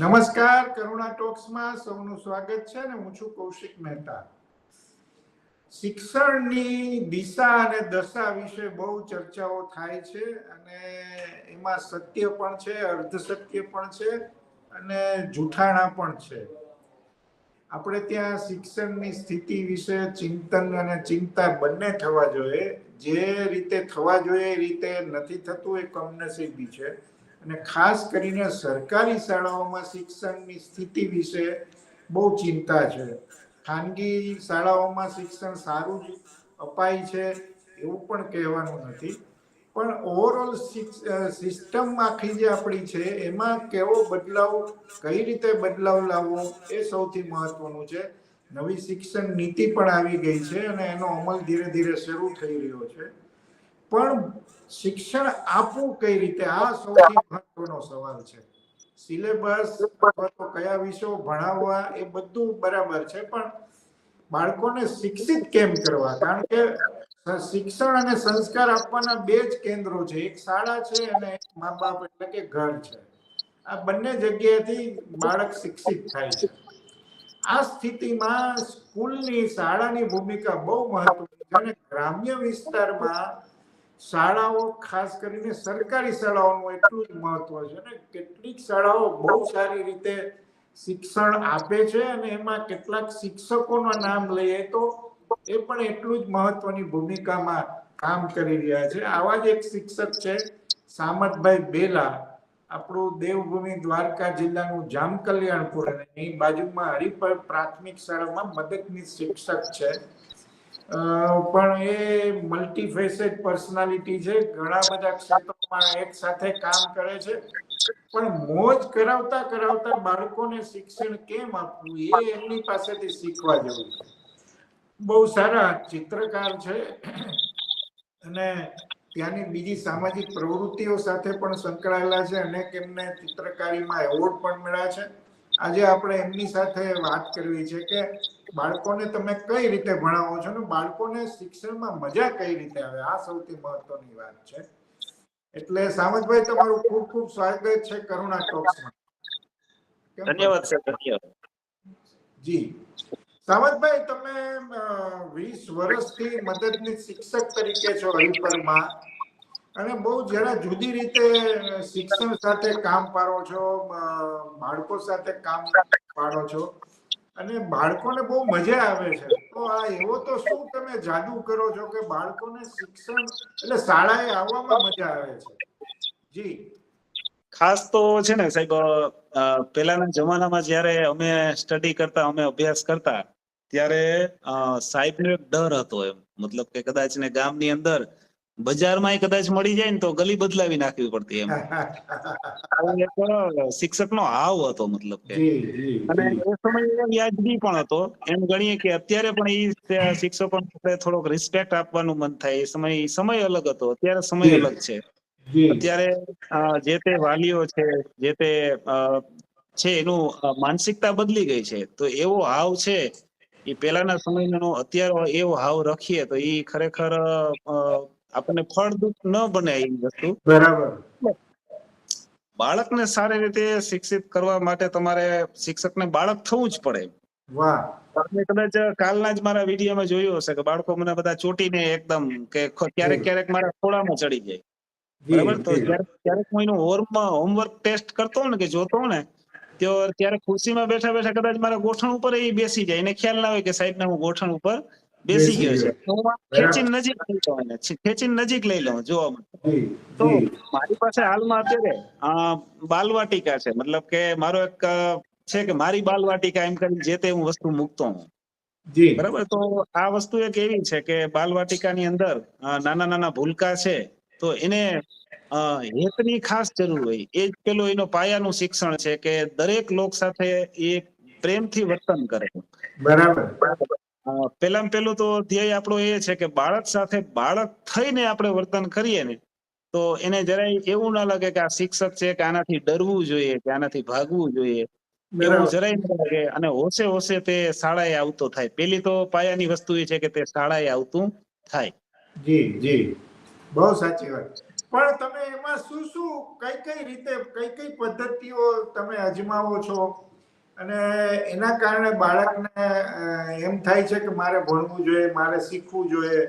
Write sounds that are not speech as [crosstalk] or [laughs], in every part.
નમસ્કાર, કરુણા ટોક્સમાં સૌનું સ્વાગત છે ને હું છું કૌશિક મહેતા. શિક્ષણની દિશા અને દશા વિશે બહુ ચર્ચાઓ થાય છે અને એમાં સત્ય પણ છે અર્ધ સત્ય પણ છે અને જૂઠાણા પણ છે. આપણે ત્યાં શિક્ષણની સ્થિતિ વિશે ચિંતન અને ચિંતા બંને થવા જોઈએ. જે રીતે થવા જોઈએ એ રીતે નથી થતું, એ કમનસીબી છે. અને ખાસ કરીને સરકારી શાળાઓમાં શિક્ષણની સ્થિતિ વિશે બહુ ચિંતા છે. ખાનગી શાળાઓમાં શિક્ષણ સારું જ અપાય છે એવું પણ કહેવાનું નથી. પણ ઓવરઓલ સિસ્ટમ આખી જે આપણી છે, એમાં કેવો બદલાવ, કઈ રીતે બદલાવ લાવવો એ સૌથી મહત્વનું છે. નવી શિક્ષણ નીતિ પણ આવી ગઈ છે અને એનો અમલ ધીરે ધીરે શરૂ થઈ રહ્યો છે. પણ શિક્ષણ આપવું કઈ રીતે? આ સૌથી મહત્વનો સવાલ છે. સિલેબસ તો કયા વિષયો ભણાવવા એ બધું બરાબર છે, પણ બાળકોને શિક્ષિત કેમ કરવા? કારણ કે શિક્ષણ અને સંસ્કાર આપવાના બે જ કેન્દ્રો છે. એક શાળા છે અને એક મા બાપ એટલે કે ઘર છે. આ બંને જગ્યાએથી બાળક શિક્ષિત થાય છે. આ સ્થિતિમાં સ્કૂલની શાળાની ભૂમિકા બહુ મહત્વની છે અને ગ્રામ્ય વિસ્તારમાં શાળાઓ, ખાસ કરીને સરકારી શાળાઓનું એટલું જ મહત્વ છે ને, કેટલીક શાળાઓ બહુ સારી રીતે શિક્ષણ આપે છે અને એમાં કેટલાક શિક્ષકોના નામ લઈએ તો એ પણ એટલું જ મહત્વની ભૂમિકામાં કામ કરી રહ્યા છે. આવા જ એક શિક્ષક છે સામતભાઈ બેલા. આપણું દેવભૂમિ દ્વારકા જિલ્લાનું જામ કલ્યાણપુર અને એની બાજુમાં હરિપર પ્રાથમિક શાળામાં મદદની શિક્ષક છે. પણ એ મલ્ટીફેસેડ પર્સનાલિટી છે. ઘણા બધા ક્ષેત્રોમાં એક સાથે કામ કરે છે. પણ મોજ કરાવતા કરાવતા બાળકોને શિક્ષણ કેમ આપવું? એ એમની પાસેથી શીખવા જેવું છે. બહુ સારા ચિત્રકાર છે. અને ત્યાંની બીજી સામાજિક પ્રવૃત્તિઓ સાથે પણ સંકળાયેલા છે. અનેક એમને ચિત્રકારીમાં એવોર્ડ પણ મળ્યા છે. આજે આપણે એમની સાથે વાત કરવી છે કે બાળકોને તમે કઈ રીતે ભણાવો છો ને બાળકોને શિક્ષણમાં મજા કઈ રીતે આવે? આ સૌથી મહત્વની વાત છે. એટલે સામતભાઈ તમારું ખૂબ ખૂબ સ્વાગત છે કરુણા ટોક્સમાં. ધન્યવાદ સર ધન્યવાદ. જી. સામતભાઈ તમે વીસ વર્ષથી મદદની શિક્ષક તરીકે છો હરિપરમાં અને બહુ જરા જુદી રીતે શિક્ષણ સાથે કામ પાડો છો બાળકો સાથે કામ પાડો છો. અને બાળકોને બહુ મજા આવે છે. તો આ એવો તો શું તમે જાદુ કરો છો કે બાળકોને શિક્ષણ એટલે શાળાએ આવવામાં મજા આવે છે? જી. ખાસ તો છે ને સાહેબ પેલાના જમાનામાં જ્યારે અમે સ્ટડી કરતા, અમે અભ્યાસ કરતા, ત્યારે સાહેબ ને ડર હતો એમ. મતલબ કે કદાચ ને ગામની અંદર બજારમાં કદાચ મળી જાય ને તો ગલી બદલાવી નાખવી પડતી એમ. [laughs] શિક્ષક નો હાવ હતો મતલબ કે. અને એ સમય વ્યાજબી પણ હતો. એમ ગણીએ કે અત્યારે પણ એ શિક્ષકો થોડોક રિસ્પેક્ટ આપવાનું મન થાય. એ સમય સમય અલગ હતો. અત્યારે સમય અલગ છે. અત્યારે જે તે વાલીઓ છે જે તે છે એનું માનસિકતા બદલી ગઈ છે. તો એવો હાવ છે એ પેલાના સમયનો અત્યારે એવો હાવ રાખીએ તો એ ખરેખર આપણને ફળદૂત ન બને એ વસ્તુ. બરાબર. બાળકને સારી રીતે શિક્ષિત કરવા માટે તમારે શિક્ષકને બાળક થવું જ પડે. વાહ. તમે કદાચ કાલના જ મારા વિડીયોમાં જોયું હશે કે બાળકો મને બધા ચોટીને એકદમ કે ક્યારેક ક્યારેક મારા ખોળામાં ચડી જાય. બરાબર? તો ક્યારેક હું એનું હોમમાં હોમવર્ક ટેસ્ટ કરતો ને કે જોતો ને તો ત્યારે ખુરશીમાં બેઠા બેઠા કદાચ મારા ગોઠણ ઉપર એ બેસી જાય. એને ખ્યાલ ના હોય કે સાહેબ હું ગોઠણ ઉપર બેસી ગયો છે. ખેંચીને નજીક લઈ લઉં એને ખેંચીને નજીક લઈ લઉં જોવા માટે. તો મારી પાસે હાલમાં અત્યારે બાલવાટિકા છે. મતલબ કે મારો એક છે કે મારી બાલવાટિકા એમ કરી જે તે હું વસ્તુ મૂકતો હું. બરાબર? તો આ વસ્તુ એક એવી છે કે બાલવાટિકાની અંદર નાના નાના ભૂલકા છે તો એને હેતની ખાસ જરૂર હોય. એ જ પેલો એનો પાયાનું શિક્ષણ છે કે દરેક લોક સાથે એ પ્રેમથી વર્તન કરે. બરાબર. પેલામાં પેલું તો ધ્યેય આપણો એ છે કે બાળક સાથે બાળક થઈને આપણે વર્તન કરીએ ને તો એને જરાય એવું ના લાગે કે આ શિક્ષક છે કે આનાથી ડરવું જોઈએ કે આનાથી ભાગવું જોઈએ. એવું જરાય ના લાગે અને હોશે હોશે તે શાળાએ આવતો થાય. પેલી તો પાયાની વસ્તુ એ છે કે તે શાળાએ આવતું થાય. જી જી. બહુ સાચી વાત. પણ તમે એમાં શું શું કઈ કઈ રીતે કઈ કઈ પદ્ધતિઓ તમે અજમાવો છો? અને એના કારણે બાળકને એમ થાય છે કે મારે ભણવું જોઈએ, મારે શીખવું જોઈએ.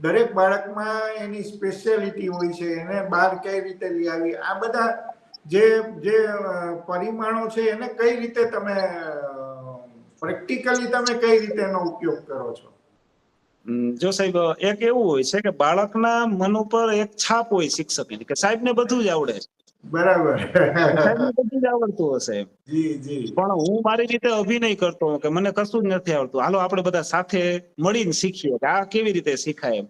દરેક બાળકમાં એની સ્પેશિયાલિટી હોય છે, એને બહાર કઈ રીતે લઈ આવી? આ બધા જે જે પરિમાણો છે, એને કઈ રીતે તમે પ્રેક્ટિકલી તમે કઈ રીતે એનો ઉપયોગ કરો છો? જો સાહેબ, એક એવું હોય છે કે બાળકના મન ઉપર એક છાપ હોય શિક્ષકની, કે સાહેબને બધું જ આવડે છે. બરાબર. બધું આવડતું હશે. જી જી. પણ હું મારી રીતે અભિનય કરતો કે મને કશું જ નથી આવડતું. હાલો આપણે બધા સાથે મળીને શીખીએ કે આ કેવી રીતે શીખાય એમ.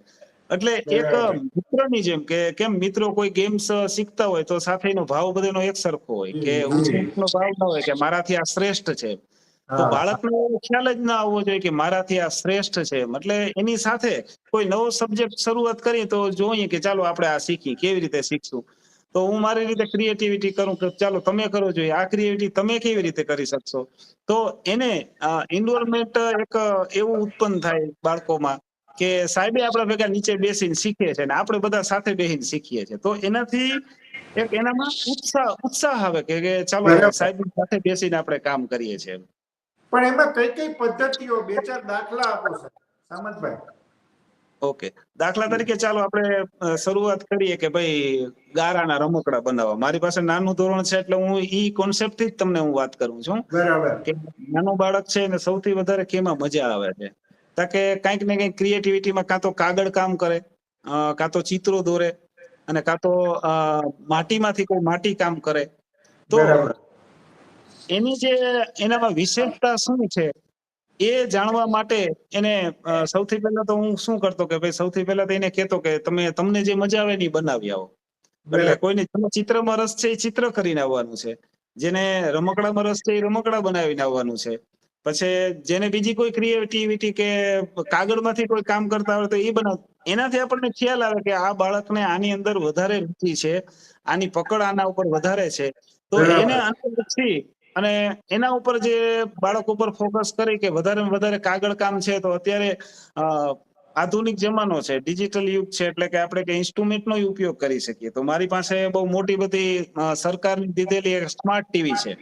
એટલે એક મિત્રની જેમ કે કેમ મિત્રો કોઈ ગેમ્સ શીખતા હોય તો સાથેનો ભાવ બધાનો એક સરખો હોય કે. નીચનો ભાવ ન હોય કે મારાથી આ શ્રેષ્ઠ છે. તો. બાળકને એવો ખ્યાલ જ ના આવવો જોઈએ કે મારાથી આ શ્રેષ્ઠ છે એટલે એની સાથે કોઈ નવો સબ્જેક્ટ શરૂઆત કરીએ તો જોઈએ કે ચાલો આપણે આ શીખી કેવી રીતે શીખશું. તો હું મારી રીતે ક્રિએટિવિટી કરું કે ચાલો તમે કરો જોઈએ. આ ક્રિએટિવિટી તમે કેવી રીતે કરી શકશો? તો એને ઇન્વોલ્વમેન્ટ એક એવું ઉત્પન્ન થાય બાળકોમાં કે સાહેબે આપણા ભેગા નીચે બેસીને શીખે છે અને આપણે બધા સાથે બેસીને શીખીએ છીએ. તો એનાથી એક એનામાં ઉત્સાહ ઉત્સાહ આવે કે ચાલો સાહેબ સાથે બેસીને આપણે કામ કરીએ છીએ. પણ એમાં કઈ કઈ પદ્ધતિઓ બે ચાર દાખલા આપો સર સામંતભાઈ. ઓકે દાખલા તરીકે ચાલો આપણે શરૂઆત કરીએ કે ભાઈ ગારાના રમકડા બનાવવા. મારી પાસે નાનું ધોરણ છે એટલે હું ઈ કોન્સેપ્ટથી જ તમને હું વાત કરું છું. બરાબર. કે નાનું બાળક છે એને સૌથી વધારે કેમાં મજા આવે છે? તાકે કંઈક ને કંઈક ક્રિએટિવિટીમાં કાં તો કાગળ કામ કરે કાં તો ચિત્રો દોરે અને કાં તો માટીમાંથી કોઈ માટી કામ કરે. તો એની જે એનામાં વિશેષતા શું છે? એ જાણવા માટે એને સૌથી પહેલા તો હું શું કરતો કે ભાઈ સૌથી પહેલા તો એને કહેતો કે તમે તમને જે મજા આવે ને બનાવી આવો. એટલે કોઈને ચિત્રમાં રસ છે એ ચિત્ર કરીને આવવાનું છે. જેને રમકડામાં રસ છે એ રમકડા બનાવીને આવવાનું છે. પછી જેને બીજી કોઈ ક્રિએટિવિટી કે કાગળમાંથી કોઈ કામ કરતા હોય તો એ બનાવ એનાથી આપણને ખ્યાલ આવે કે આ બાળકને આની અંદર વધારે રુચિ છે આની પકડ આના ઉપર વધારે છે. તો. એને લક્ષી અને એના ઉપર જે બાળક ઉપર ફોકસ કરી કે વધારે વધારે કાગળ કામ છે તો અત્યારે આધુનિક જમાનો છે ડિજિટલ યુગ છે એટલે કે આપણે કે ઇન્સ્ટ્રુમેન્ટ નો ઉપયોગ કરી શકીએ. તો મારી પાસે બહુ મોટી બધી સરકારની દીધેલી એક સ્માર્ટ ટીવી છે.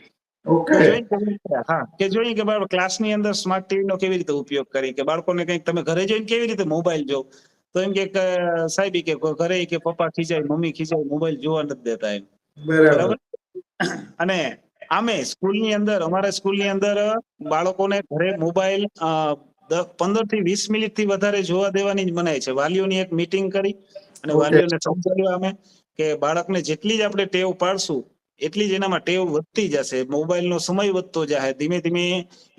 કે જોઈએ કે બાળક ક્લાસની અંદર સ્માર્ટ ટીવી નો કેવી રીતે ઉપયોગ કરી કે બાળકોને કંઈક તમે ઘરે જઈને કેવી રીતે મોબાઈલ જો? તો એમ કે સાહેબ કે ઘરે કે પપ્પા ખીજાય મમ્મી ખીજાય મોબાઈલ જોવા નથી દેતા એમ. બરાબર? અને આમે સ્કૂલની અંદર અમારા સ્કૂલની અંદર બાળકોને ઘરે મોબાઈલ પંદરથી વીસ મિનિટથી વધારે જોવા દેવાની જ મનાય છે. વાલીઓની એક મીટિંગ કરી અને વાલીઓને સમજાવ્યું અમે કે બાળકને જેટલી જ આપણે ટેવ પાડશું એટલી જ એનામાં ટેવ વધતી જશે. મોબાઈલનો સમય વધતો જાય ધીમે ધીમે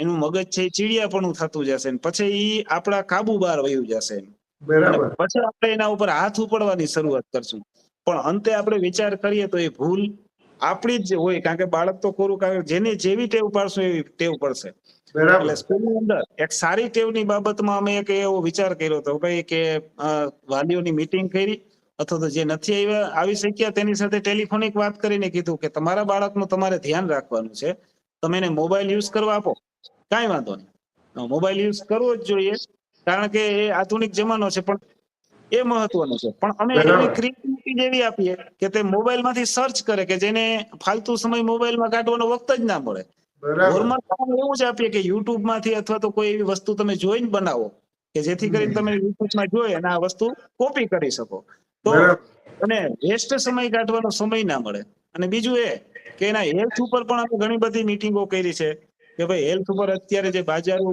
એનું મગજ છે ચીડિયાપણું થતું જશે પછી એ આપણા કાબુ બહાર વયું જશે બરાબર. પછી આપણે એના ઉપર હાથ ઉપાડવાની શરૂઆત કરશું. પણ અંતે આપણે વિચાર કરીએ તો એ ભૂલ આપણી જ હોય કારણ કે બાળક તો કોરું કારણ જેને જેવી ટેવ પાડશું એવી ટેવ પડશે. એટલે સ્કૂલની અંદર એક સારી ટેવની બાબતમાં અમે એક એવો વિચાર કર્યો હતો ભાઈ કે વાલીઓની મીટિંગ કરી અથવા તો જે નથી આવ્યા આવી શક્યા તેની સાથે ટેલિફોનિક વાત કરીને કીધું કે તમારા બાળકનું તમારે ધ્યાન રાખવાનું છે. તમે એને મોબાઈલ યુઝ કરવા આપો. કાંઈ વાંધો નહીં. મોબાઈલ યુઝ કરવો જ જોઈએ કારણ કે એ આધુનિક જમાનો છે પણ એ મહત્વનું છે. પણ અમે. એવી ક્રિએટિવિટી જેવી આપીએ કે તે મોબાઈલમાંથી સર્ચ કરે કે જેને ફાલતુ સમય મોબાઈલમાં કાઢવાનો વખત જ ના મળે. નોર્મલ એવું જ આપીએ કે યુટ્યુબમાંથી અથવા તો કોઈ એવી વસ્તુ તમે જોઈને બનાવો કે જેથી કરીને તમે યુટ્યુબમાં જોઈ અને આ વસ્તુ કોપી કરી શકો. તો અને વેસ્ટ સમય કાઢવાનો સમય ના મળે. અને બીજું એ કે એના હેલ્થ ઉપર પણ અમે ઘણી બધી મીટિંગો કરી છે કે ભાઈ હેલ્થ ઉપર અત્યારે જે બાજારો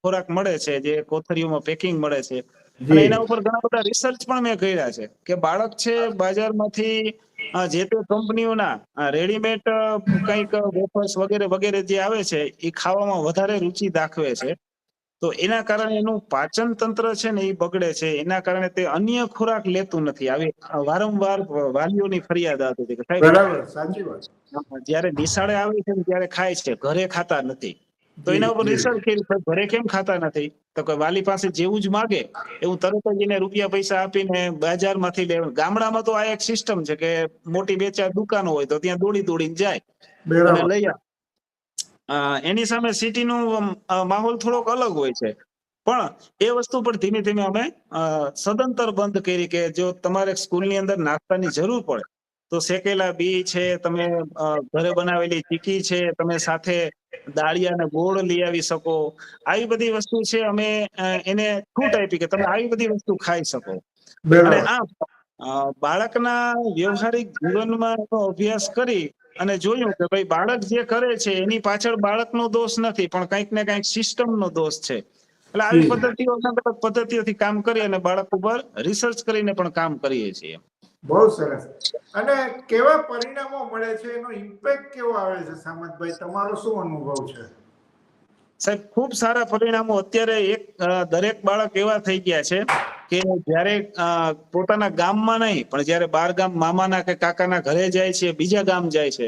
ખોરાક મળે છે જે કોથળીઓમાં પેકિંગ મળે છે અને એના ઉપર ઘણા બધા રિસર્ચ પણ મેં કર્યા છે કે બાળક છે બજારમાંથી જે તે કંપનીઓના રેડીમેડ કંઈક વેફર્સ વગેરે વગેરે જે આવે છે એ ખાવામાં વધારે રુચિ દાખવે છે. તો એના કારણે એનું પાચન તંત્ર છે ને એ બગડે છે. એના કારણે તે અન્ય ખોરાક લેતું નથી. આવી વારંવાર વાલીઓની ફરિયાદ આવતી હતી કે સાહેબ બરાબર સાચી વાત. જ્યારે નિશાળે આવે છે ત્યારે ખાય છે. ઘરે ખાતા નથી. તો એના ઉપર. રિસર્ચ કરી ઘરે કેમ ખાતા નથી? તો કે વાલી પાસે જેવું જ માગે એવું તરત જ એને રૂપિયા પૈસા આપીને બજારમાંથી લે ગામડામાં તો આ એક સિસ્ટમ છે કે મોટી બે ચાર દુકાનો હોય તો ત્યાં દોડી દોડીને જાય. અને લઈ એની સામે સિટીનું માહોલ થોડોક અલગ હોય છે. પણ એ વસ્તુ પર ધીમે ધીમે અમે સદંતર બંધ કરી કે જો તમારે સ્કૂલની અંદર નાસ્તાની જરૂર પડે તો શેકેલા બી છે તમે ઘરે બનાવેલી ચીકી છે તમે સાથે દાળિયા અને ગોળ લઈ આવી શકો. આવી બધી વસ્તુ છે અમે એને છૂટ આપી કે તમે આવી બધી વસ્તુ ખાઈ શકો. અને આ બાળકના વ્યવહારિક જીવનમાં એનો અભ્યાસ કરી અને જોયું કે ભાઈ બાળક જે કરે છે એની પાછળ બાળકનો દોષ નથી પણ કંઈક ને કંઈક સિસ્ટમનો દોષ છે. એટલે આવી. પદ્ધતિઓ પદ્ધતિઓથી કામ કરી અને બાળક ઉપર રિસર્ચ કરીને પણ કામ કરીએ છીએ. બહુ સરસ. અને કેવા પરિણામો મળે છે? એનો ઇમ્પેક્ટ કેવો આવે છે, સામંતભાઈ? તમારો શું અનુભવ છે? સાહેબ, ખૂબ સારા પરિણામો. અત્યારે એક દરેક બાળક એવા થઈ ગયા છે કે જ્યારે પોતાના ગામમાં નહીં, પણ જ્યારે બાર ગામ મામાના કે કાકાના ઘરે જાય છે, બીજા ગામ જાય છે,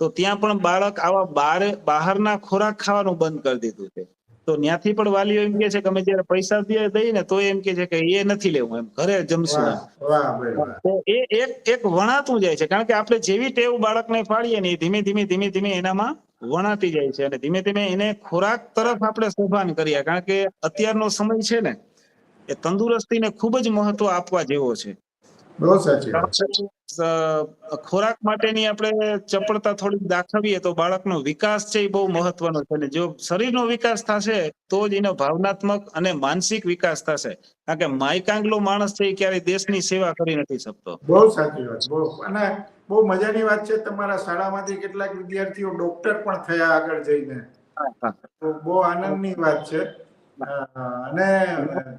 તો ત્યાં પણ બાળક આવા બાર, બહારના ખોરાક ખાવાનું બંધ કરી દીધું છે. તો ત્યાંથી પણ વાલીઓ એમ કે છે કે અમે જયારે પૈસા દઈએ ને તો એમ કે છે કે એ નથી લેવું એમ ઘરે જમશું તો એ એક એક વણાતું જાય છે કારણ કે આપણે જેવી ટેવ બાળકને પાડીએ ને એ ધીમે ધીમે ધીમે ધીમે એનામાં વણાતી જાય છે અને ધીમે ધીમે એને ખોરાક તરફ આપણે સભાન કરીએ કારણ કે અત્યારનો સમય છે ને એ તંદુરસ્તીને ખૂબ જ મહત્વ આપવા જેવો છે. બહુ સાચી ખોરાક માટેની આપણે ચપળતા થોડીક દાખવીએ તો બાળકનો વિકાસ છે એ બહુ મહત્વનો છે અને જો શરીરનો વિકાસ થશે તો જ એનો ભાવનાત્મક અને માનસિક વિકાસ થશે. કારણ કે માયકાંગલો માણસ છે એ ક્યારેય દેશની સેવા કરી નથી શકતો. બહુ સાચી વાત બહુ. અને બહુ મજાની વાત છે તમારા શાળામાંથી કેટલાક વિદ્યાર્થીઓ ડોક્ટર પણ થયા આગળ જઈને. તો બહુ આનંદની વાત છે. અને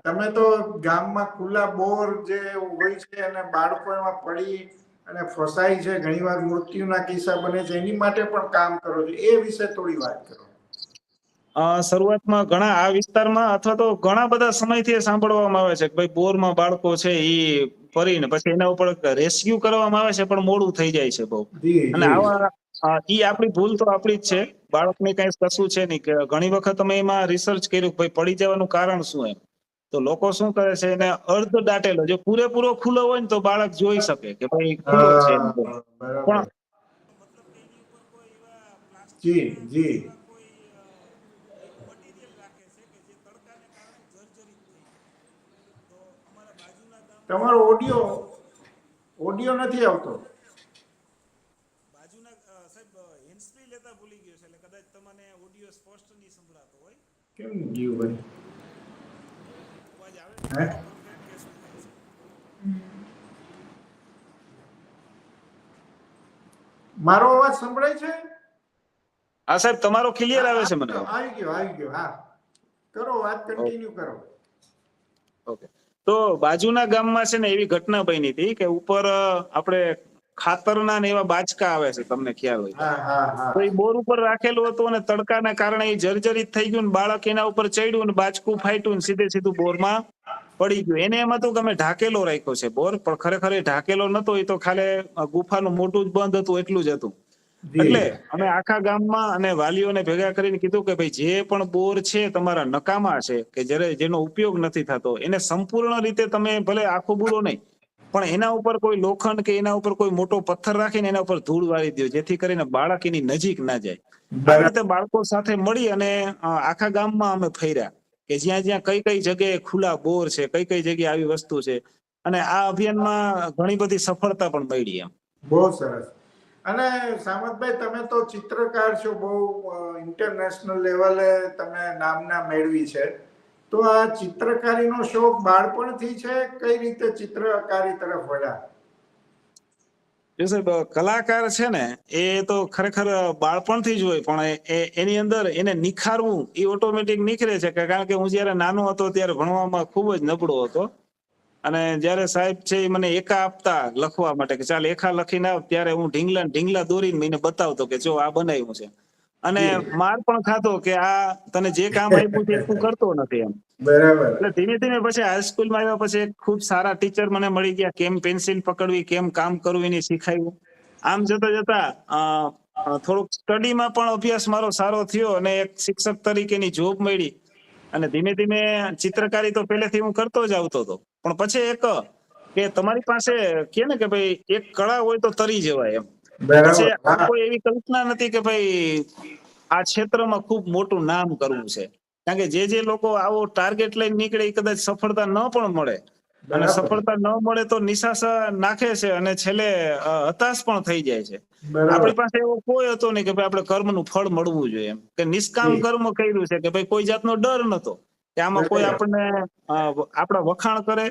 તમે તો ગામમાં ખુલ્લા બોર જે હોય છે અને બાળકો એમાં પડી અને ફસાય છે ઘણીવાર મૃત્યુના કિસ્સા બને છે એની માટે પણ કામ કરો છો એ વિશે થોડી વાત કરો. શરૂઆતમાં ઘણા આ વિસ્તારમાં અથવા તો ઘણા બધા સમયથી સાંભળવામાં આવે છે કે ભાઈ બોરમાં બાળકો છે એ ફરીને પછી એના ઉપર રેસ્ક્યુ કરવામાં આવે છે પણ મોડું થઈ જાય છે બહુ. અને આવા અ, એ આપણી ભૂલ તો આપણી જ છે. બાળકને કઈ કશું છે નહીં. કે ઘણી વખત અમે એમાં રિસર્ચ કર્યું ભાઈ પડી જવાનું કારણ શું એમ? તો લોકો શું કરે છે એને અર્ધ દાટેલો જો પૂરેપૂરો ખુલ્લો હોય ને તો બાળક જોઈ શકે કે ભાઈ ખુલ્લો છે. પણ જી જી. તમારો ઓડિયો ઓડિયો નથી આવતો બાજુના અ, સાહેબ હેન્ડસ્ફ્રી લેતા ભૂલી ગયો છે એટલે કદાચ તમને ઓડિયો સ્પષ્ટ નહીં સંભળાતો હોય કેમ ગયું ભાઈ હે? મારો અવાજ સંભળાય છે? હા સાહેબ તમારો ક્લિયર આવે છે મને. આવી ગયો આવી ગયો હા. કરો વાત કન્ટિન્યુ કરો. ઓકે. તો બાજુના ગામમાં છે ને એવી ઘટના બની હતી કે ઉપર આપણે ખાતરના ને એવા બાચકા આવે છે તમને ખ્યાલ હોય. તો એ બોર ઉપર રાખેલું હતું અને તડકાના કારણે એ જર્જરિત થઈ ગયું ને બાળક એના ઉપર ચડ્યું ને બાચકું ફાટ્યું ને સીધે સીધું બોરમાં પડી ગયું. એને એમ હતું કે અમે ઢાકેલો રાખ્યો છે બોર પણ ખરેખર એ ઢાકેલો નતો એ તો ખાલી ગુફાનું મોટું જ બંધ હતું એટલું જ હતું. એટલે અમે આખા ગામમાં અને વાલીઓને ભેગા કરીને કીધું કે ભાઈ જે પણ બોર છે તમારા નકામા છે કે જ્યારે જેનો ઉપયોગ નથી થતો એને સંપૂર્ણ રીતે તમે ભલે આખો બુરો નહીં પણ એના ઉપર કોઈ લોખંડ કે એના ઉપર કોઈ મોટો પથ્થર રાખીને એના ઉપર ધૂળ વાળી દો જેથી કરીને બાળક એની નજીક ના જાય. રીતે બાળકો સાથે મળી અને આખા ગામમાં અમે ફર્યા કે જ્યાં જ્યાં કઈ કઈ જગ્યાએ ખુલ્લા બોર છે કઈ કઈ જગ્યાએ આવી વસ્તુ છે અને આ અભિયાનમાં ઘણી બધી સફળતા પણ મળી એમ. બહુ સરસ. અને સામતભાઈ તમે તો ચિત્રકાર છો બહુ ઇન્ટરનેશનલ લેવલે તમે નામના મેળવી છે. તો આ ચિત્રકારીનો શોખ બાળપણથી છે? કઈ રીતે ચિત્રકારી તરફ વળ્યા? સાહેબ, કલાકાર છે ને, એ તો ખરેખર બાળપણથી જ હોય, પણ એની અંદર એને નિખારવું એ ઓટોમેટિક નીકળે છે કારણ કે હું જ્યારે નાનો હતો ત્યારે ભણવામાં ખૂબ જ નબળો હતો. અને જ્યારે સાહેબ છે એ મને એકા આપતા લખવા માટે કે ચાલ એકા લખીને આવ, ત્યારે હું ઢીંગલા ઢીંગલા દોરીને મને બતાવતો કે જો આ બનાવ્યું છે. અને માર પણ ખાતો કે આ તને જે કામ આપ્યું છે તું કરતો નથી એમ. બરાબર. એટલે ધીમે ધીમે પછી હાઈસ્કૂલમાં આવ્યા પછી ખૂબ સારા ટીચર મને મળી ગયા કેમ પેન્સિલ પકડવી કેમ કામ કરવું એને શીખાયું. આમ જતા જતા થોડુંક સ્ટડીમાં પણ અભ્યાસ મારો સારો થયો અને એક શિક્ષક તરીકેની જોબ મળી. અને ધીમે ધીમે ચિત્રકારી તો પહેલેથી હું કરતો જ આવતો હતો. પણ પછી એક કે તમારી પાસે કે ને કે ભાઈ એક કળા હોય તો તરી જવાય એમ. કોઈ એવી કલ્પના નથી કે ભાઈ આ ક્ષેત્રમાં ખૂબ મોટું નામ કરવું છે. કારણ કે જે જે લોકો આવો ટાર્ગેટ લઈને નીકળે એ કદાચ સફળતા ન પણ મળે. અને સફળતા ન મળે તો નિશાસા નાખે છે અને છેલ્લે હતાશ પણ થઈ જાય છે. આપણી પાસે એવો કોઈ હતો નહીં કે ભાઈ આપણે કર્મનું ફળ મળવું જોઈએ એમ. કે નિષ્કામ કર્મ કર્યું છે કે ભાઈ કોઈ જાતનો ડર નતો કે આમાં કોઈ આપણને આપણા વખાણ કરે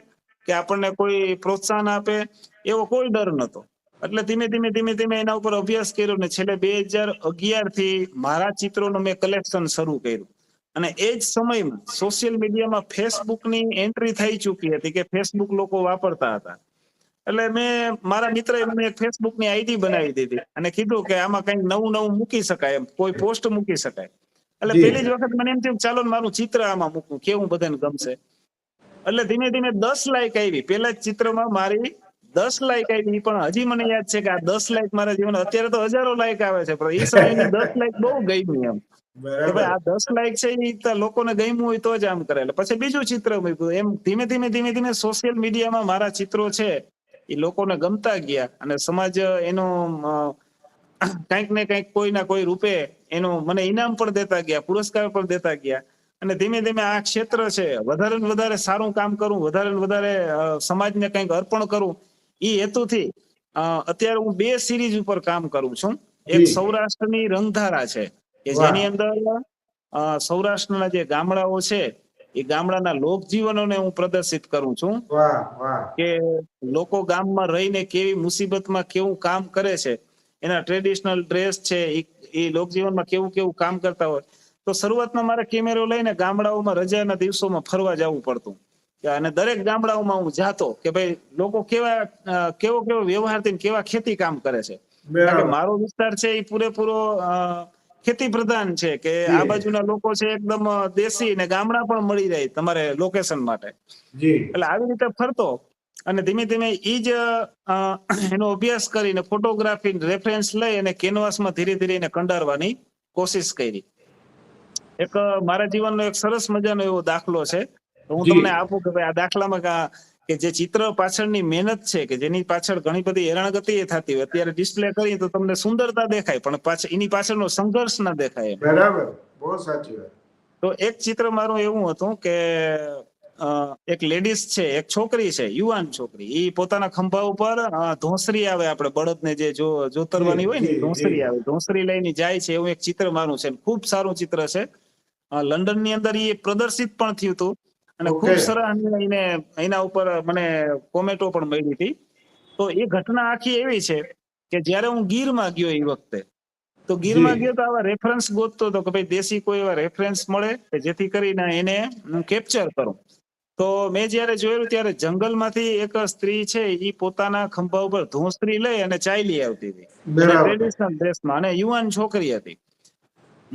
કે આપણને કોઈ પ્રોત્સાહન આપે એવો કોઈ ડર નતો એટલે ધીમે ધીમે ધીમે ધીમે એના ઉપર અભ્યાસ કર્યો ને છેલ્લે બે હજાર અગિયારથી મારા ચિત્રોનું મેં કલેક્શન શરૂ કર્યું. અને એ જ સમયમાં સોશિયલ મીડિયામાં ફેસબુકની એન્ટ્રી થઈ ચૂકી હતી કે ફેસબુક લોકો વાપરતા હતા. એટલે મેં મારા મિત્રએ મને એક ફેસબુકની આઈડી બનાવી દીધી અને કીધું કે આમાં કંઈક નવું નવું મૂકી શકાય એમ કોઈ પોસ્ટ મૂકી શકાય. એટલે પહેલી પેલી જ વખત મને એમ થયું ચાલો મારું ચિત્ર આમાં મૂકું કેવું બધાને ગમશે. એટલે ધીમે ધીમે દસ લાઈક આવી. પેલા ચિત્રમાં મારી દસ લાઈક આવી પણ હજી મને યાદ છે કે આ દસ લાઈક મારા જીવન અત્યારે તો હજારો લાઈક આવે છે પણ એ સમયની દસ લાઈક બહુ ગમી એમ. આ દસ લાઈક છે એ લોકોને ગમ્યું હોય તો જ આમ કરે. એટલે પછી બીજું ચિત્ર મૂક્યું એમ ધીમે ધીમે ધીમે ધીમે સોશિયલ મીડિયામાં મારા ચિત્રો છે એ લોકોને ગમતા ગયા. અને સમાજ એનો કંઈક ને કંઈક કોઈ ના કોઈ રૂપે એનું મને ઇનામ પણ દેતા ગયા પુરસ્કાર પણ દેતા ગયા. અને ધીમે ધીમે આ ક્ષેત્ર છે વધારે ને વધારે સારું કામ કરું વધારે ને વધારે સમાજને કંઈક અર્પણ કરું એ હેતુથી અત્યારે હું બે સિરીઝ ઉપર કામ કરું છું. એક સૌરાષ્ટ્રની રંગધારા છે કે જેની અંદર સૌરાષ્ટ્રના જે ગામડાઓ છે એ ગામડાના લોકજીવનોને હું પ્રદર્શિત કરું છું. કે લોકો ગામમાં રહીને કેવી મુસીબતમાં કેવું કામ કરે છે એના ટ્રેડિશનલ ડ્રેસ છે એ- લોકજીવનમાં કેવું કેવું કામ કરતા હોય. તો શરૂઆતમાં મારે કેમેરો લઈને ગામડાઓમાં રજાના દિવસોમાં ફરવા જવું પડતું. અને દરેક ગામડાઓમાં હું જાતો કે ભાઈ લોકો કેવા કેવો કેવો વ્યવહારથી કેવા ખેતી કામ કરે છે. મારો વિસ્તાર છે એ પૂરેપૂરો ખેતી પ્રધાન છે કે. આ બાજુના લોકો છે એકદમ દેશી ને ગામડા પણ મળી જાય તમારે લોકેશન માટે. એટલે આવી રીતે ફરતો અને ધીમે ધીમે ઈ જ એનો અભ્યાસ કરીને ફોટોગ્રાફી રેફરન્સ લઈ અને કેનવાસમાં ધીરે ધીરે એને કંડારવાની કોશિશ કરી. એક મારા જીવનનો એક સરસ મજાનો એવો દાખલો છે. હું તમને આપું કે ભાઈ આ દાખલામાં કે જે ચિત્ર પાછળની મહેનત છે કે જેની પાછળ ઘણી બધી હેરાનગતિ એ થતી હોય અત્યારે ડિસ્પ્લે કરીએ તો તમને સુંદરતા દેખાય પણ પાછળ એની પાછળનો સંઘર્ષ ના દેખાય બરાબર. બહુ સાચી વાત. તો એક ચિત્ર મારું એવું હતું કે એક લેડીઝ છે એક છોકરી છે યુવાન છોકરી. એ પોતાના ખંભા ઉપર ધોંસરી આવે આપણે બળદને જે જો જોતરવાની હોય ને ધોંસરી આવે. ધોંસરી લઈને જાય છે એવું એક ચિત્ર મારું છે. ખૂબ સારું ચિત્ર છે. લંડનની અંદર એ પ્રદર્શિત પણ થયું હતું. અને ખૂબ Okay. એને એના ઉપર મને કોમેન્ટો પણ મળી હતી. તો એ ઘટના આખી એવી છે કે જ્યારે હું ગીરમાં ગયો એ વખતે તો ગીરમાં. ગયો તો આવા રેફરન્સ ગોતતો હતો કે ભાઈ દેશી કોઈ એવા રેફરન્સ મળે કે જેથી કરીને એને હું કેપ્ચર કરું. તો મેં જ્યારે જોયેલું ત્યારે જંગલમાંથી એક સ્ત્રી છે એ પોતાના ખંભા ઉપર ધોંસરી લઈ અને ચાલી આવતી હતી. ટ્રેડિશનલ ડ્રેસમાં અને યુવાન છોકરી હતી.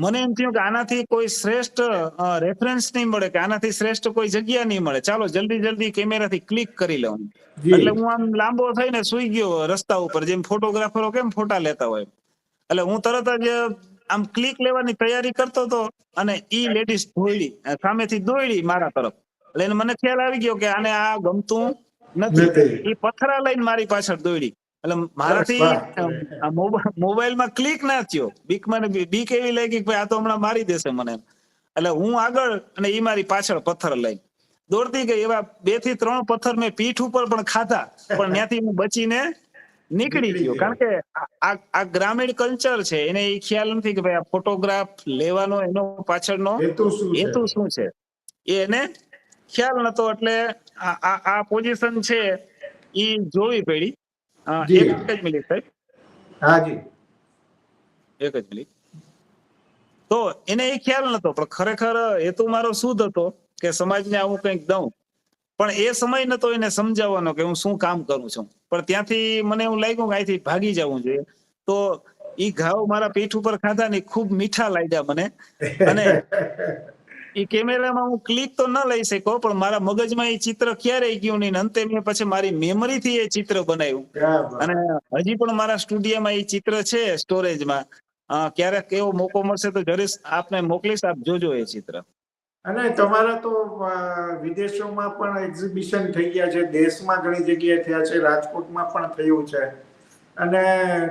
મને એમ થયું કે આનાથી કોઈ શ્રેષ્ઠ રેફરન્સ નહીં મળે કે આનાથી શ્રેષ્ઠ કોઈ જગ્યા નહીં મળે. ચાલો જલ્દી જલ્દી કેમેરાથી ક્લિક કરી લઉં એટલે હું આમ લાંબો થઈને સુઈ ગયો રસ્તા ઉપર જેમ ફોટોગ્રાફરો કેમ ફોટા લેતા હોય. એટલે હું તરત જ આમ ક્લિક લેવાની તૈયારી કરતો હતો અને ઈ લેડીઝ દોડી સામેથી દોડી મારા તરફ. એટલે મને ખ્યાલ આવી ગયો કે આને આ ગમતું નથી. એ પથરા લઈને મારી પાછળ દોડી એટલે મારાથી મોબાઈલમાં ક્લિક ના થયો. બીક મને બીક એવી લાગી કે ભાઈ આ તો હમણાં મારી દેશે મને એટલે હું આગળ અને એ મારી પાછળ પથ્થર લઈ દોડતી ગઈ એવા બેથી ત્રણ પથ્થર મેં પીઠ ઉપર પણ ખાધા પણ ત્યાંથી હું બચીને નીકળી ગયો. કારણ કે આ- ગ્રામીણ કલ્ચર છે એને એ ખ્યાલ નથી કે ભાઈ આ ફોટોગ્રાફ લેવાનો એનો પાછળનો હેતુ શું છે? હેતુ શું છે? એ એને ખ્યાલ નતો એટલે આ આ- પોઝિશન છે એ જોવી પડી. જી. એક જ મિનિટ સાહેબ હા જી. એક જ મિનિટ. તો એને એ ખ્યાલ નતો પણ ખરેખર હેતુ મારો શુદ્ધ હતો કે સમાજને આવું કંઈક દઉં. પણ એ સમય નતો એને સમજાવવાનો કે હું શું કામ કરું છું. પણ ત્યાંથી મને એવું લાગ્યું કે અહીંથી ભાગી જવું જોઈએ. તો ઈ ઘાવ મારા પીઠ ઉપર ખાધા ને ખૂબ મીઠા લાગ્યા મને. અને એ કેમેરામાં હું ક્લિક તો ન લઈ શકો પણ મારા મગજમાં એ ચિત્ર ક્યારે ગયું નહીં અંતે મેં પછી મારી મેમરીથી એ ચિત્ર બનાવ્યું. અને હજી પણ મારા સ્ટુડિયોમાં એ ચિત્ર છે સ્ટોરેજમાં ક્યારેક એવો મોકો મળશે તો જરીશ આપને મોકલીશ આપ જોજો એ ચિત્ર. અને તમારા તો વિદેશોમાં પણ એક્ઝિબિશન થઈ ગયા છે દેશમાં ઘણી જગ્યાએ થયા છે રાજકોટમાં પણ થયું છે. અને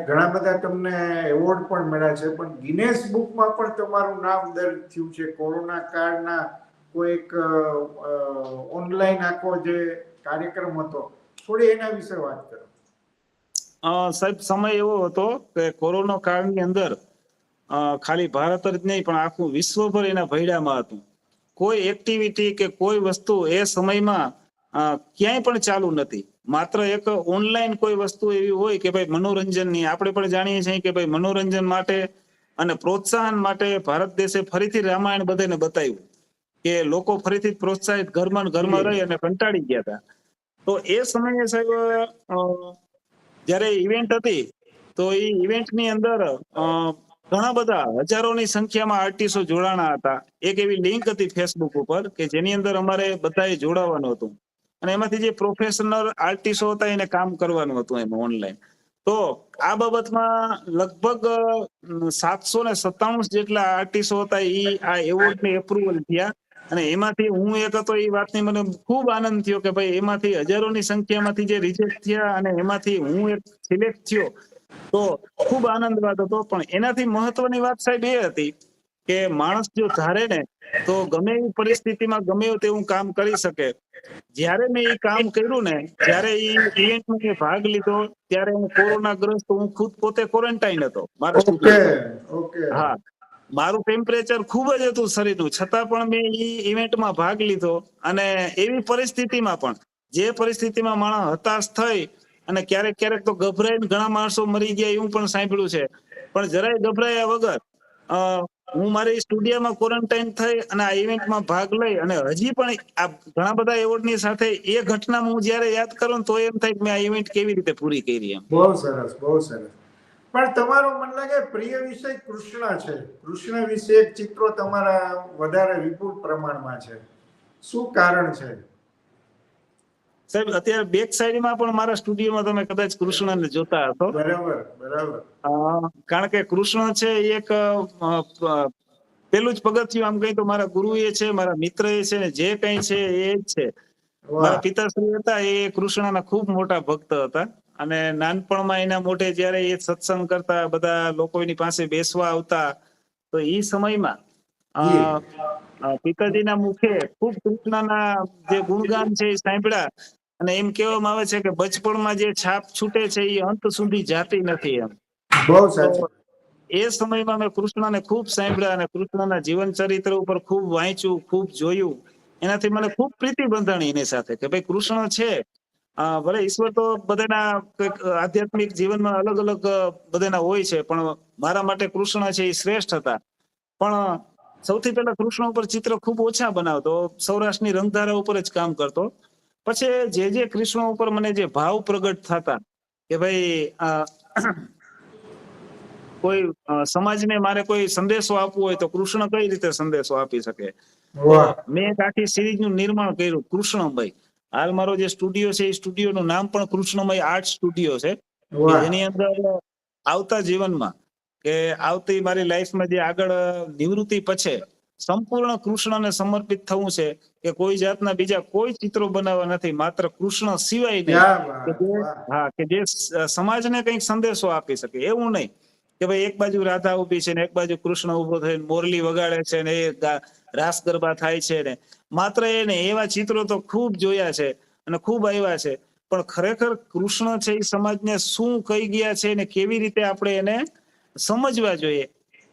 ઘણા બધા તમને એવોર્ડ પણ મળ્યા છે. પણ ગિનેસ બુકમાં પણ તમારું નામ દર્જ થયું છે. કોરોના કાળના કોઈક ઓનલાઈન આખો જે કાર્યક્રમ હતો. થોડી એના વિશે વાત કરો. સાહેબ, સમય એવો હતો કે કોરોના કાળની અંદર ખાલી ભારત જ નહીં, પણ આખું વિશ્વભર એના ભયડામાં હતું. કોઈ એક્ટિવિટી કે કોઈ વસ્તુ એ સમયમાં ક્યાંય પણ ચાલુ નથી. માત્ર એક ઓનલાઈન કોઈ વસ્તુ એવી હોય કે ભાઈ મનોરંજનની. આપણે પણ જાણીએ છીએ કે ભાઈ મનોરંજન માટે અને પ્રોત્સાહન માટે ભારત દેશે ફરીથી રામાયણ બધાને બતાવ્યું કે લોકો ફરીથી પ્રોત્સાહિત ઘરમાં ઘરમાં રહી અને કંટાળી ગયા હતા. તો એ સમયે સાહેબ જ્યારે ઇવેન્ટ હતી તો એ ઇવેન્ટની અંદર ઘણા બધા હજારોની સંખ્યામાં આર્ટિસ્ટો જોડાણા હતા. એક એવી લિંક હતી ફેસબુક ઉપર કે જેની અંદર અમારે બધાએ જોડાવાનું હતું. અને એમાંથી જે પ્રોફેશનલ આર્ટિસ્ટો હતા એને કામ કરવાનું હતું એમાં ઓનલાઈન તો આ બાબતમાં લગભગ સાતસો ને સત્તાણું જેટલા આર્ટિસ્ટો હતા એ આ એવોર્ડ ને એપ્રુવલ થયા. અને એમાંથી હું એક હતો એ વાતની મને ખૂબ આનંદ થયો કે ભાઈ એમાંથી હજારોની સંખ્યામાંથી જે રિજેક્ટ થયા અને એમાંથી હું એક સિલેક્ટ થયો. તો ખૂબ આનંદ વાત હતો. પણ એનાથી મહત્વની વાત સાહેબ એ હતી કે માણસ જો ધારે ને તો ગમે એવી પરિસ્થિતિમાં ગમે તેવું કામ કરી શકે. જ્યારે મેં એ કામ કર્યું ને જ્યારે એ ઇવેન્ટમાં મેં ભાગ લીધો ત્યારે હું કોરોના ગ્રસ્ત હું ખુદ પોતે ક્વોરન્ટાઇન હતો. મારો ઓકે ઓકે હા. મારું ટેમ્પરેચર ખૂબ જ હતું શરીરનું. છતાં પણ મેં એ ઇવેન્ટમાં ભાગ લીધો અને એવી પરિસ્થિતિમાં પણ જે પરિસ્થિતિમાં માણસ હતાશ થઈ અને ક્યારેક ક્યારેક તો ગભરાઈને ઘણા માણસો મરી ગયા એવું પણ સાંભળ્યું છે. પણ જરાય ગભરાયા વગર હું મારી સ્ટુડિયોમાં ક્વોરન્ટાઇન થઈ અને આ ઇવેન્ટમાં ભાગ લઈ અને હજી પણ આ ઘણા બધા એવોર્ડની સાથે એ ઘટના હું જ્યારે યાદ કરું તો એમ થાય કે મેં આ ઇવેન્ટ કેવી રીતે પૂરી કરી એમ. બહુ સરસ બહુ સરસ. પણ તમારો મને લાગે પ્રિય વિષય કૃષ્ણ છે. કૃષ્ણ વિશે ચિત્રો તમારા વધારે વિપુલ પ્રમાણમાં છે. શું કારણ છે? સાહેબ અત્યારે બેક સાઈડમાં પણ મારા સ્ટુડિયોમાં તમે કદાચ કૃષ્ણને જોતા હતો બરાબર બરાબર. કારણ કે કૃષ્ણ છે એક પેલું જ પગથિયું આમ કહી તો મારા ગુરુ એ છે મારા મિત્ર એ છે જે કઈ છે એ જ છે. મારા પિતાશ્રી હતા એ કૃષ્ણના ખૂબ મોટા ભક્ત હતા. અને નાનપણમાં એના મોઢે જ્યારે એ સત્સંગ કરતા બધા લોકો એની પાસે બેસવા આવતા તો એ સમયમાં પિતાજીના મુખે ખૂબ કૃષ્ણના જે ગુણગાન છે એ સાંભળ્યા અને એમ કહેવામાં આવે છે કે બચપણમાં જે છાપ છૂટે છે એ અંત સુધી જાતી નથી એમ. બહુ એ સમયમાં મેં કૃષ્ણને ખૂબ સાંભળ્યા અને કૃષ્ણના જીવન ચરિત્ર ઉપર ખૂબ વાંચ્યું ખૂબ જોયું. એનાથી મને ખૂબ પ્રીતિ બંધાણી એની સાથે કે ભાઈ કૃષ્ણ છે. ભલે ઈશ્વર તો બધાના આધ્યાત્મિક જીવનમાં અલગ અલગ બધાના હોય છે પણ મારા માટે કૃષ્ણ છે એ શ્રેષ્ઠ હતા. પણ સૌથી પહેલા કૃષ્ણ ઉપર ચિત્ર ખૂબ ઓછા બનાવતો. સૌરાષ્ટ્રની રંગધારા ઉપર જ કામ કરતો. પછી જે જે કૃષ્ણ ઉપર મને જે ભાવ પ્રગટ થતા કે ભાઈ કોઈ સમાજને મારે કોઈ સંદેશો આપવો હોય તો કૃષ્ણ કઈ રીતે સંદેશો આપી શકે? મેં એક આખી સિરીઝનું નિર્માણ કર્યું કૃષ્ણમય. હાલ મારો જે સ્ટુડિયો છે એ સ્ટુડિયો નું નામ પણ કૃષ્ણમય આર્ટ સ્ટુડિયો છે. એની અંદર આવતા જીવનમાં કે આવતી મારી લાઈફમાં જે આગળ નિવૃત્તિ પછી સંપૂર્ણ કૃષ્ણને સમર્પિત થવું છે કે કોઈ જાતના બીજા કોઈ ચિત્રો બનાવવા નથી માત્ર કૃષ્ણ સિવાય હા કે જે સમાજને કંઈક સંદેશો આપી શકે એવું નહીં. કે ભાઈ એક બાજુ રાધા ઊભી છે ને એક બાજુ કૃષ્ણ ઊભો થઈને મોરલી વગાડે છે ને એ રાસ ગરબા થાય છે ને. માત્ર એ નહીં એવા ચિત્રો તો ખૂબ જોયા છે અને ખૂબ આવ્યા છે. પણ ખરેખર કૃષ્ણ છે એ સમાજને શું કહી ગયા છે ને કેવી રીતે આપણે એને સમજવા જોઈએ?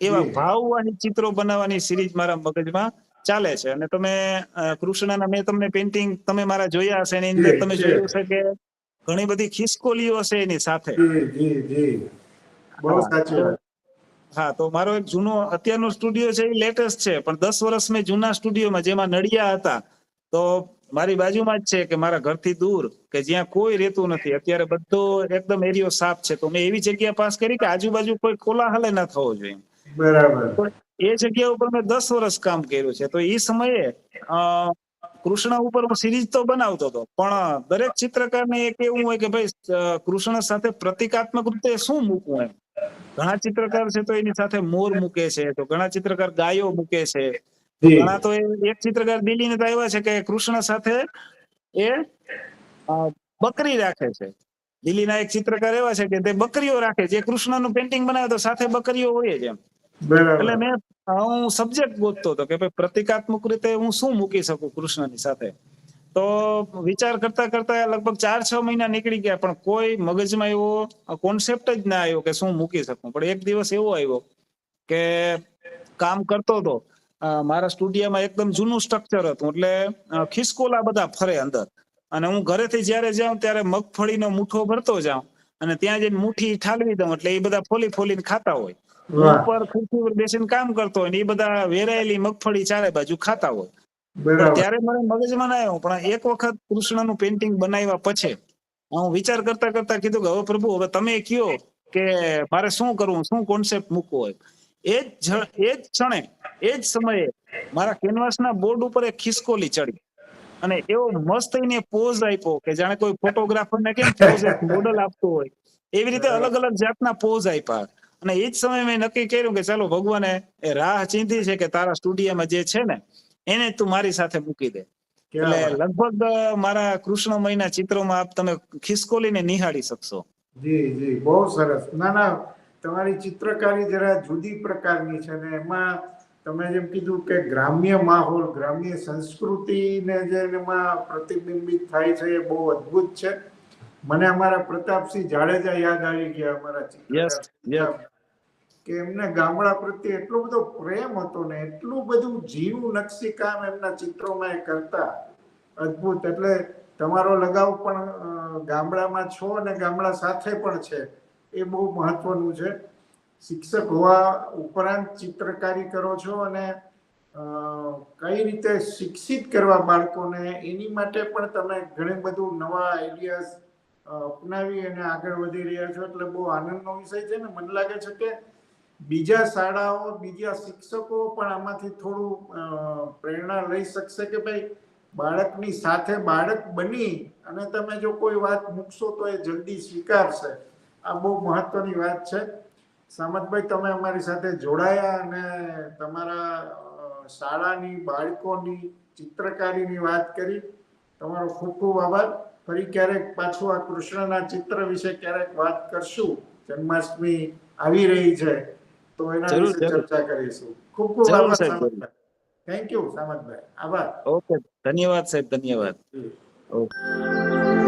એવા ભાવવાની ચિત્રો બનાવવાની સિરીઝ મારા મગજમાં ચાલે છે. અને તમે કૃષ્ણના મેં તમને પેઇન્ટિંગ તમે મારા જોયા હશે એની અંદર તમે જોયું હશે કે ઘણી બધી ખિસકોલીઓ હશે એની સાથે. હા. તો મારો એક જૂનો અત્યારનો સ્ટુડિયો છે એ લેટેસ્ટ છે. પણ દસ વર્ષ મેં જૂના સ્ટુડિયોમાં જેમાં નડિયા હતા તો મારી બાજુમાં જ છે કે મારા ઘરથી દૂર કે જ્યાં કોઈ રહેતું નથી. અત્યારે બધો એકદમ એરિયો સાફ છે. તો મેં એવી જગ્યા પાસ કરી કે આજુબાજુ કોઈ કોલાહલ ના થવો જોઈએ. બરાબર. એ જગ્યા ઉપર મેં દસ વર્ષ કામ કર્યું છે. તો એ સમયે અ, કૃષ્ણ ઉપર હું સિરીઝ તો બનાવતો હતો. પણ દરેક ચિત્રકારને એક એવું હોય કે ભાઈ કૃષ્ણ સાથે પ્રતિકાત્મક રૂપે શું મૂકવું એમ? ઘણા ચિત્રકાર છે તો એની સાથે મોર મૂકે છે તો ઘણા ચિત્રકાર ગાયો મૂકે છે. ઘણા તો એક ચિત્રકાર દિલ્હીને તો આવ્યા છે કે કૃષ્ણ સાથે એ બકરી રાખે છે. દિલ્હીના એક ચિત્રકાર એવા છે કે તે બકરીઓ રાખે જે કૃષ્ણનું પેન્ટિંગ બનાવે તો સાથે બકરીઓ હોય જ એમ. એટલે મેં, હું સબ્જેક્ટ ગોતતો હતો કે ભાઈ પ્રતિકાત્મક રીતે હું શું મૂકી શકું કૃષ્ણની સાથે? તો વિચાર કરતા કરતા લગભગ ચાર છ મહિના નીકળી ગયા, પણ કોઈ મગજમાં એવો કોન્સેપ્ટ જ ના આવ્યો કે શું મૂકી શકું. પણ એક દિવસ એવો આવ્યો કે કામ કરતો હતો. મારા સ્ટુડિયોમાં એકદમ જૂનું સ્ટ્રક્ચર હતું, એટલે ખિસકોલા બધા ફરે અંદર. અને હું ઘરેથી જ્યારે જાઉં ત્યારે મગફળીનો મુઠ્ઠો ભરતો જાઉં અને ત્યાં જઈને મુઠ્ઠી ઠાલવી દઉં, એટલે એ બધા ફોલી ફોલીને ખાતા હોય. ઉપર ખુરશી પર બેસીને કામ કરતો હોય ને એ બધા વેરાયેલી મગફળી ચારે બાજુ ખાતા હોય. ત્યારે મને મગજમાં ના આવ્યું પણ એક વખત કૃષ્ણનું પેન્ટિંગ બનાવ્યા પછી હું વિચાર કરતા કરતા કીધું કે હવે પ્રભુ હવે તમે કયો કે મારે શું કરવું શું કોન્સેપ્ટ મૂકવો હોય. એ જ એ જ ક્ષણે એ જ સમયે મારા કેનવાસના બોર્ડ ઉપર એક ખિસકોલી ચડી. અને એવો મસ્ત એને પોઝ આપ્યો કે જાણે કોઈ ફોટોગ્રાફરને કેમ પોઝ મોડલ આપતો હોય. એવી રીતે અલગ અલગ જાતના પોઝ આપ્યા. અને એ જ સમયે મેં નક્કી કર્યું કે ચાલો ભગવાને એ રાહ ચીંધી છે કે તારા સ્ટુડિયોમાં જે છે ને એને તું મારી સાથે મૂકી દે. એટલે લગભગ મારા કૃષ્ણ મહિના ચિત્રોમાં આપ તમે ખિસકોલીને નિહાળી શકશો. જી જી બહુ સરસ. ના ના તમારી ચિત્રકારી જરા જુદી પ્રકારની છે ને એમાં તમે જેમ કીધું કે ગ્રામ્ય માહોલ ગ્રામ્ય સંસ્કૃતિને જે એમાં પ્રતિબિંબિત થાય છે એ બહુ અદ્ભુત છે. મને અમારા પ્રતાપસિંહ જાડેજા યાદ આવી ગયા અમારા યસ yes. કે એમને ગામડા પ્રત્યે એટલો બધો પ્રેમ હતો ને એટલું બધું જીવ નકશીકામ એમના ચિત્રોમાં એ કરતા. અદ્ભુત. એટલે તમારો લગાવ પણ ગામડામાં છો અને ગામડા સાથે પણ છે. એ બહુ મહત્વનું છે. શિક્ષક હોવા ઉપરાંત ચિત્રકારી કરો છો અને કઈ રીતે શિક્ષિત કરવા બાળકોને એની માટે પણ તમે ઘણું બધું નવા આઈડિયાઝ અપનાવી અને આગળ વધી રહ્યા છો. એટલે બહુ આનંદનો વિષય છે ને. મને લાગે છે કે બીજા શાળાઓ, બીજા શિક્ષકો પણ આમાંથી થોડું પ્રેરણા લઈ શકશે કે ભાઈ બાળકની સાથે બાળક બની અને તમે જો કોઈ વાત મૂકશો તો એ જલ્દી સ્વીકારશે. આ બહુ મહત્વની વાત છે. સામતભાઈ, તમે અમારી સાથે જોડાયા અને તમારા શાળાની બાળકોની ચિત્રકારીની વાત કરી. તમારો ખૂબ ખૂબ આભાર. ફરી ક્યારેક પાછું આ કૃષ્ણના ચિત્ર વિશે ક્યારેક વાત કરશું. જન્માષ્ટમી આવી રહી છે. તો એના વિશે. ચર્ચા કરીશું. ખૂબ ખૂબ આભાર થેન્ક યુ સામતભાઈ આભાર. ઓકે ધન્યવાદ સાહેબ. ધન્યવાદ. ઓકે